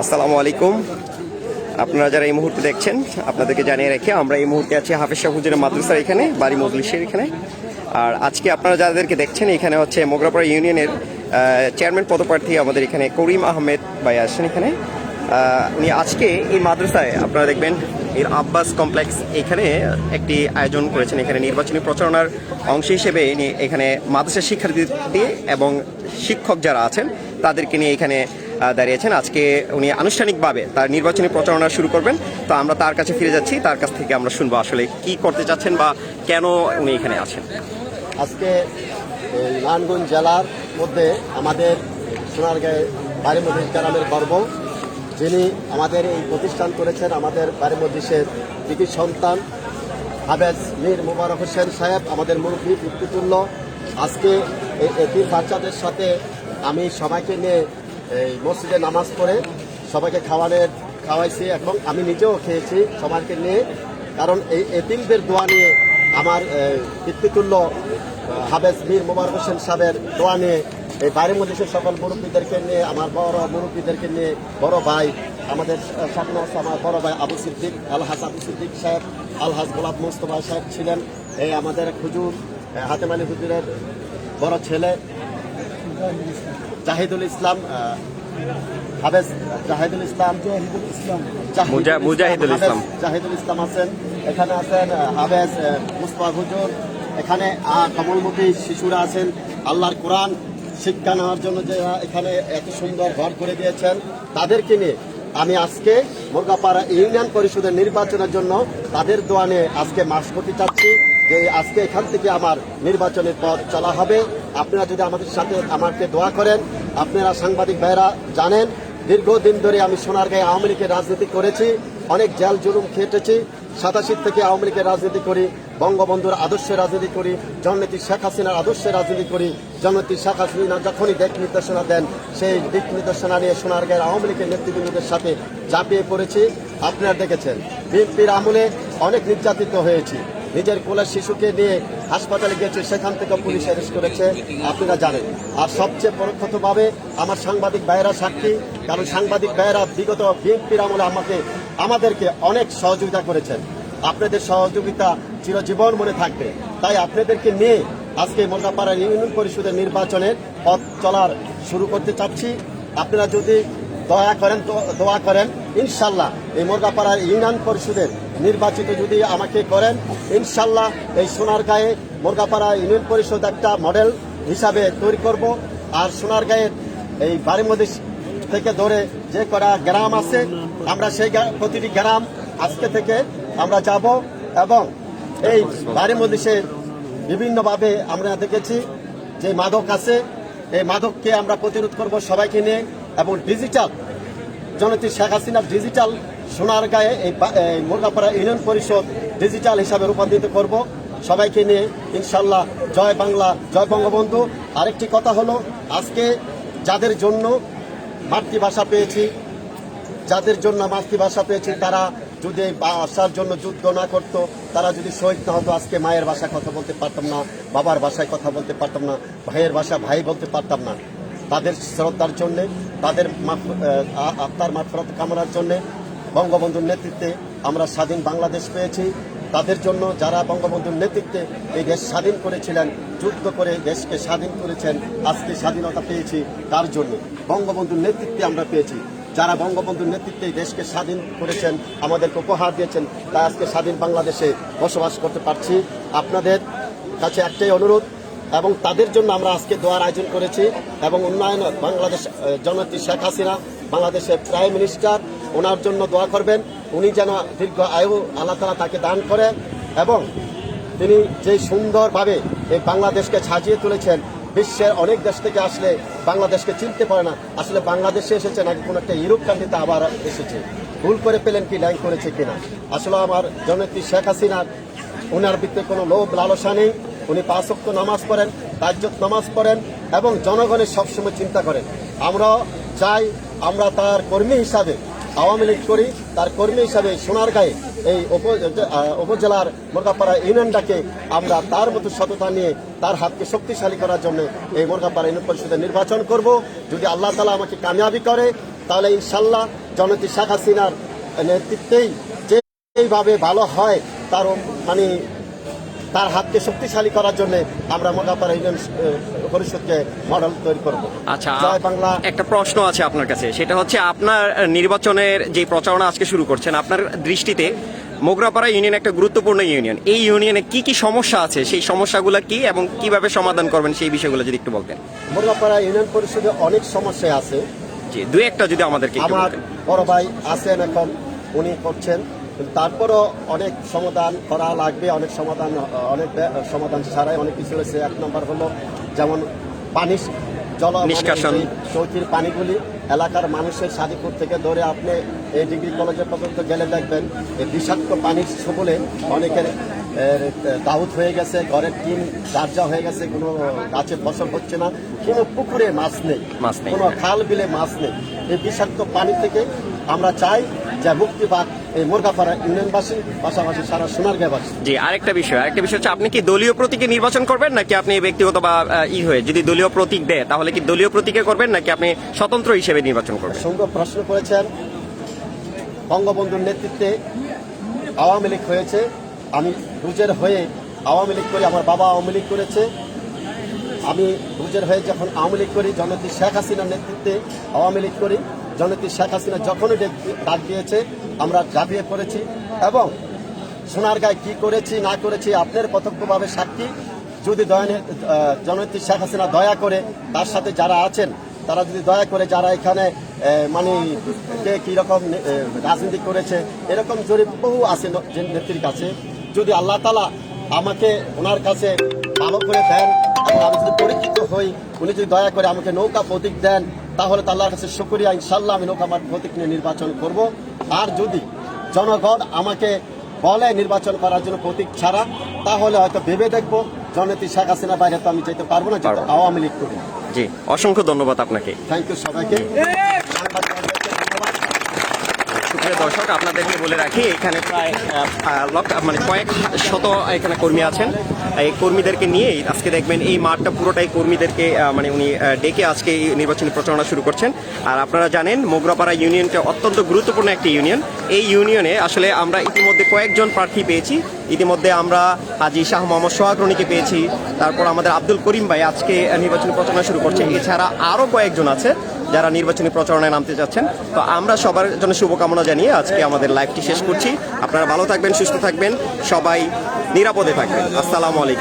আসসালামু আলাইকুম। আপনারা যারা এই মুহূর্তে দেখছেন, আপনাদেরকে জানিয়ে রেখে আমরা এই মুহূর্তে আছি হাফিজ শাহ হুজুরের মাদ্রাসার এখানে, বাড়ি মজলিসের এখানে। আর আজকে আপনারা যাদেরকে দেখছেন, এখানে হচ্ছে মোগরাপাড়া ইউনিয়নের চেয়ারম্যান পদপ্রার্থী আমাদের এখানে করিম আহমেদ ভাই আসছেন এখানে। উনি আজকে এই মাদ্রাসায়, আপনারা দেখবেন এর আব্বাস কমপ্লেক্স এখানে একটি আয়োজন করেছেন। এখানে নির্বাচনী প্রচারণার অংশ হিসেবে এখানে মাদ্রাসা শিক্ষার্থী এবং শিক্ষক যারা আছেন, তাদেরকে নিয়ে এখানে দাঁড়িয়েছেন। আজকে উনি আনুষ্ঠানিকভাবে তার নির্বাচনী প্রচারণা শুরু করবেন। তো আমরা তার কাছে ফিরে যাচ্ছি। তার কাছ থেকে আমরা শুনব আসলে কি করতে চাচ্ছেন বা কেন উনি এখানে আছেন। আজকে নারায়ণগঞ্জ জেলার মধ্যে আমাদের সোনারগাঁয়ে বাড়ি মসজিদ গ্রামের গর্ব। যিনি আমাদের এই প্রতিষ্ঠান করেছেন আমাদের বাড়ি মসজিদের কৃতি সন্তান হাবেজ মীর মুবারক হোসেন সাহেব আমাদের মুরব্বী পিতৃতুল্য আজকে এই এতিম বাচ্চাদের সাথে আমি সবাইকে নিয়ে এই মসজিদে নামাজ পড়ে সবাইকে খাওয়ানোর খাওয়াইছি এবং আমি নিজেও খেয়েছি সবাইকে নিয়ে। কারণ এই এতিমদের দোয়া নিয়ে আমার আহ, হাবেজ মীর মোবারক হোসেন সাহেবের দোয়া নিয়ে এই বাড়ির মধ্যে সকল মুরব্বীদেরকে নিয়ে আমার বড় মুরব্বীদেরকে নিয়ে বড় ভাই আমাদের স্বপ্ন আছে আমার বড় ভাই আবু সিদ্দিক আলহাজ আবু সিদ্দিক সাহেব আলহাজ গোলাপ মোস্তফা সাহেব ছিলেন এই আমাদের হুজুর আহ, হাতেম আলী হুজুরের বড় ছেলে জাহিদুল ইসলাম হাবেজ জাহিদুল ইসলাম জাহিদুল ইসলাম মুজাহিদুল ইসলাম। জাহিদুল ইসলাম আছেন এখানে আছেন হাবেজ মুস্তফা হুজুর এখানে আহ, কমলমুখী শিশুরা আছেন আল্লাহর কোরআন শিক্ষা নেওয়ার জন্য যে এখানে এত সুন্দর ঘর করে দিয়েছেন, তাদেরকে নিয়ে আমি আজকে মুরগাপাড়া ইউনিয়ন পরিষদের নির্বাচনের জন্য তাদের দোয়ানে আজকে মাস করতে চাচ্ছি যে আজকে এখান থেকে আমার নির্বাচনের পথ চলা হবে। আপনারা যদি আমাদের সাথে আমাকে দোয়া করেন, আপনারা সাংবাদিক ভাইরা জানেন, দীর্ঘদিন ধরে আমি সোনারগাঁয়ে আওয়ামী লীগের রাজনীতি করেছি, অনেক জেল জুলুম খেটেছি সাতাশি থেকে আওয়ামী লীগের রাজনীতি করি, বঙ্গবন্ধুর আদর্শে রাজনীতি করি, জননেত্রী শেখ হাসিনার আদর্শে রাজনীতি করি, জননেত্রী শেখ হাসিনা যখনই দিক নির্দেশনা দেন, সেই দিক নির্দেশনা নিয়ে সোনারগাঁয়ের আওয়ামী লীগের নেতৃবৃন্দদের সাথে ঝাঁপিয়ে পড়েছি। আপনারা দেখেছেন, বিএনপির আমলে অনেক নির্যাতিত হয়েছি। নিজের কোলের শিশুকে নিয়ে হাসপাতালে গেছে সেখান থেকে পুলিশ অ্যারেস্ট করেছে। আপনারা জানেন। আর সবচেয়ে পরোক্ষতভাবে আমার সাংবাদিক ভাইয়েরা সাক্ষী, কারণ সাংবাদিক ভাইয়েরা বিগত বিএনপির আমলে আমাকে, আমাদেরকে অনেক সহযোগিতা করেছেন। আপনাদের সহযোগিতা চিরজীবন মনে থাকবে। তাই আপনাদেরকে নিয়ে আজকে মোল্লাপাড়া ইউনিয়ন পরিষদের নির্বাচনের পথ চলার শুরু করতে চাচ্ছি। আপনারা যদি দয়া করেন, দোয়া করেন, ইনশাল্লাহ এই মোরগাপাড়ার ইউনিয়ন পরিষদের নির্বাচিত যদি আমাকে করেন, ইনশাল্লাহ এই সোনার সোনারগাঁয়ে মোরগাপাড়া ইউনিয়ন পরিষদ একটা মডেল হিসাবে তৈরি করব। আর সোনার সোনারগাঁয়ের এই বাড়ির মধ্যে থেকে ধরে যে করা গ্রাম আছে, আমরা সেই প্রতিটি গ্রাম আজকে থেকে আমরা যাব এবং এই মধ্যে বিভিন্নভাবে আমরা দেখেছি যে মাদক আছে। এই মাদককে আমরা প্রতিরোধ করব সবাইকে নিয়ে এবং ডিজিটাল, জনতি শেখ হাসিনা ডিজিটাল সোনার গায়ে এই মোরগাপাড়া ইউনিয়ন পরিষদ ডিজিটাল হিসাবে রূপান্তরিত করব। সবাইকে নিয়ে ইনশাল্লাহ জয় বাংলা, জয় বঙ্গবন্ধু। আরেকটি কথা হলো, আজকে যাদের জন্য মাতৃভাষা পেয়েছি, যাদের জন্য মাতৃভাষা পেয়েছি, তারা যদি এই ভাষার জন্য যুদ্ধ না করতো, তারা যদি শহীদ না হতো, আজকে মায়ের ভাষায় কথা বলতে পারতাম না, বাবার ভাষায় কথা বলতে পারতাম না, ভাইয়ের ভাষা ভাই বলতে পারতাম না। তাদের শ্রদ্ধার জন্যে, তাদের আত্মার মাফরত কামনার জন্যে বঙ্গবন্ধুর নেতৃত্বে আমরা স্বাধীন বাংলাদেশ পেয়েছি। তাদের জন্য যারা বঙ্গবন্ধুর নেতৃত্বে এই দেশ স্বাধীন করেছিলেন, যুদ্ধ করে দেশকে স্বাধীন করেছেন, আজকে স্বাধীনতা পেয়েছি তার জন্য। বঙ্গবন্ধুর নেতৃত্বে আমরা পেয়েছি। যারা বঙ্গবন্ধুর নেতৃত্বে দেশকে স্বাধীন করেছেন, আমাদেরকে উপহার দিয়েছেন তাই আজকে স্বাধীন বাংলাদেশে বসবাস করতে পারছি। আপনাদের কাছে একটাই অনুরোধ, এবং তাদের জন্য আমরা আজকে দোয়ার আয়োজন করেছি, এবং উন্নয়ন বাংলাদেশ জননেত্রী শেখ হাসিনা, বাংলাদেশের প্রাইম মিনিস্টার ওনার জন্য দোয়া করবেন। উনি যেন দীর্ঘ আয়ু আল্লাহ তালা তাকে দান করে এবং তিনি যে সুন্দরভাবে এই বাংলাদেশকে সাজিয়ে তুলেছেন, বিশ্বের অনেক দেশ থেকে আসলে বাংলাদেশকে চিনতে পারে না। আসলে বাংলাদেশে এসেছে নাকি কোনো একটা ইউরোপ কান্ট্রিতে আবার এসেছে। ভুল করে পেলেন কি ল্যাং করেছে কিনা? আসলে আমার জননেত্রী শেখ হাসিনার ওনার ভিতরে কোনো লোভ লালসা নেই। উনি পাঁচক্ত নামাজ পড়েন তাজ্জত নামাজ পড়েন এবং জনগণের সবসময় চিন্তা করেন। আমরা চাই, আমরা তার কর্মী হিসাবে আওয়ামী লীগ করি, তার কর্মী হিসাবে সোনার গায়ে এই উপ- উপজেলার মুরগাপাড়া ইউনিয়নটাকে আমরা তার মতো সততা নিয়ে তার হাতকে শক্তিশালী করার জন্য এই মুরগাপাড়া ইউনিয়ন পরিষদে নির্বাচন করব। যদি আল্লাহ তালা আমাকে কামিয়াবি করে, তাহলে ইনশাল্লাহ জনতি শেখ হাসিনার নেতৃত্বেই যে এইভাবে ভালো হয় তার মানে তার হাতকে শক্তিশালী করার জন্য আমরা মোটাপাড়া ইউনিয়ন পরিষদকে মডেল তৈরি করব। আচ্ছা বাংলা। একটা প্রশ্ন আছে আপনার কাছে। সেটা হচ্ছে আপনার নির্বাচনের যে প্রচারণা আজকে শুরু করছেন আপনার দৃষ্টিতে মোগরাপাড়া ইউনিয়ন একটা গুরুত্বপূর্ণ ইউনিয়ন। এই ইউনিয়নে কি কি সমস্যা আছে? সেই সমস্যাগুলো কি এবং কীভাবে সমাধান করবেন সেই বিষয়গুলো যদি একটু বলতেন। মোরগাপাড়া ইউনিয়ন পরিষদে অনেক সমস্যা আছে। জি দু একটা যদি আমাদেরকে আমার বড় ভাই আছেন এখন উনি করছেন। তারপরও অনেক সমাধান করা লাগবে অনেক সমাধান অনেক সমাধান ছাড়াই অনেক কিছু রয়েছে এক নম্বর হলো যেমন পানি জল নিষ্কাশন। চৌকির পানিগুলি এলাকার মানুষের সাদিপুর থেকে ধরে আপনি এই ডিগ্রি কলেজে পর্যন্ত গেলে দেখবেন এই বিষাক্ত পানির সবলে অনেকের দাউদ হয়ে গেছে ঘরের টিন দার্জা হয়ে গেছে কোনো গাছে ফসল হচ্ছে না কোনো পুকুরে মাছ নেই মাছ নেই। কোনো খাল বিলে মাছ নেই এই বিষাক্ত পানি থেকে আমরা চাই যে মুক্তি পাক এই মুরগাপাড়া ইউনিয়নবাসী পাশাপাশি সারা সোনারগাঁবাসী জি আরেকটা বিষয় আরেকটা বিষয় হচ্ছে আপনি কি দলীয় প্রতীকে নির্বাচন করবেন নাকি আপনি ব্যক্তিগত বা ই হয়ে যদি দলীয় প্রতীক দেয় তাহলে কি দলীয় প্রতীকে করবেন নাকি আপনি স্বতন্ত্র হিসেবে নির্বাচন করবেন? সুন্দর প্রশ্ন করেছেন বঙ্গবন্ধুর নেতৃত্বে আওয়ামী লীগ হয়েছে আমি রুজের হয়ে আওয়ামী লীগ করি আমার বাবা আওয়ামী লীগ করেছে আমি রুজের হয়ে যখন আওয়ামী লীগ করি জনতি শেখ হাসিনার নেতৃত্বে আওয়ামী লীগ করি জনতি শেখ হাসিনা যখনই ডাক দিয়েছে আমরা ঝাঁপিয়ে পড়েছি এবং সোনারগাঁয় কি করেছি, না করেছি, আপনার প্রত্যক্ষভাবে সাক্ষী। যদি জননেত্রী শেখ হাসিনা দয়া করে তার সাথে যারা আছেন, তারা যদি দয়া করে যারা এখানে মানে কে কীরকম রাজনীতি করেছে, এরকম জরিপ বহু আছে নেত্রীর কাছে। যদি আল্লাহ তালা আমাকে ওনার কাছে ভালো করে দেন আমি যদি পরিচিত হই, উনি যদি দয়া করে আমাকে নৌকা প্রতীক দেন, তাহলে তো আল্লাহর কাছে শুক্রিয়া ইনশাল্লাহ আমি নৌকা প্রতীক নিয়ে নির্বাচন করব। আর যদি জনগণ আমাকে বলে নির্বাচন করার জন্য প্রতীক ছাড়া তাহলে হয়তো ভেবে দেখব জনতি শেখ হাসিনা বাইরে তো আমি যেতে পারব না। আওয়ামী লীগ করি জি অসংখ্য ধন্যবাদ আপনাকে। থ্যাংক ইউ সবাইকে। সুপ্রিয় দর্শক, আপনাদেরকে বলে রাখি, এখানে প্রায় মানে কয়েক শত এখানে কর্মী আছেন। এই কর্মীদেরকে নিয়েই আজকে দেখবেন এই মাঠটা পুরোটাই কর্মীদেরকে মানে উনি ডেকে আজকে এই নির্বাচনী প্রচারণা শুরু করছেন। আর আপনারা জানেন, মোগরাপাড়া ইউনিয়নটা অত্যন্ত গুরুত্বপূর্ণ একটি ইউনিয়ন। এই ইউনিয়নে আসলে আমরা ইতিমধ্যে কয়েকজন প্রার্থী পেয়েছি। ইতিমধ্যে আমরা হাজি শাহ মোহাম্মদ সোহাগ্রণীকে পেয়েছি। তারপর আমাদের আব্দুল করিম ভাই আজকে নির্বাচনী প্রচারণা শুরু করছে। এছাড়া আরও কয়েকজন আছে যারা নির্বাচনী প্রচারণায় নামতে যাচ্ছেন। তো আমরা সবার জন্য শুভকামনা জানিয়ে আজকে আমাদের লাইভটি শেষ করছি। আপনারা ভালো থাকবেন, সুস্থ থাকবেন। সবাই নিরাপদে থাকবেন। আসসালামু আলাইকুম।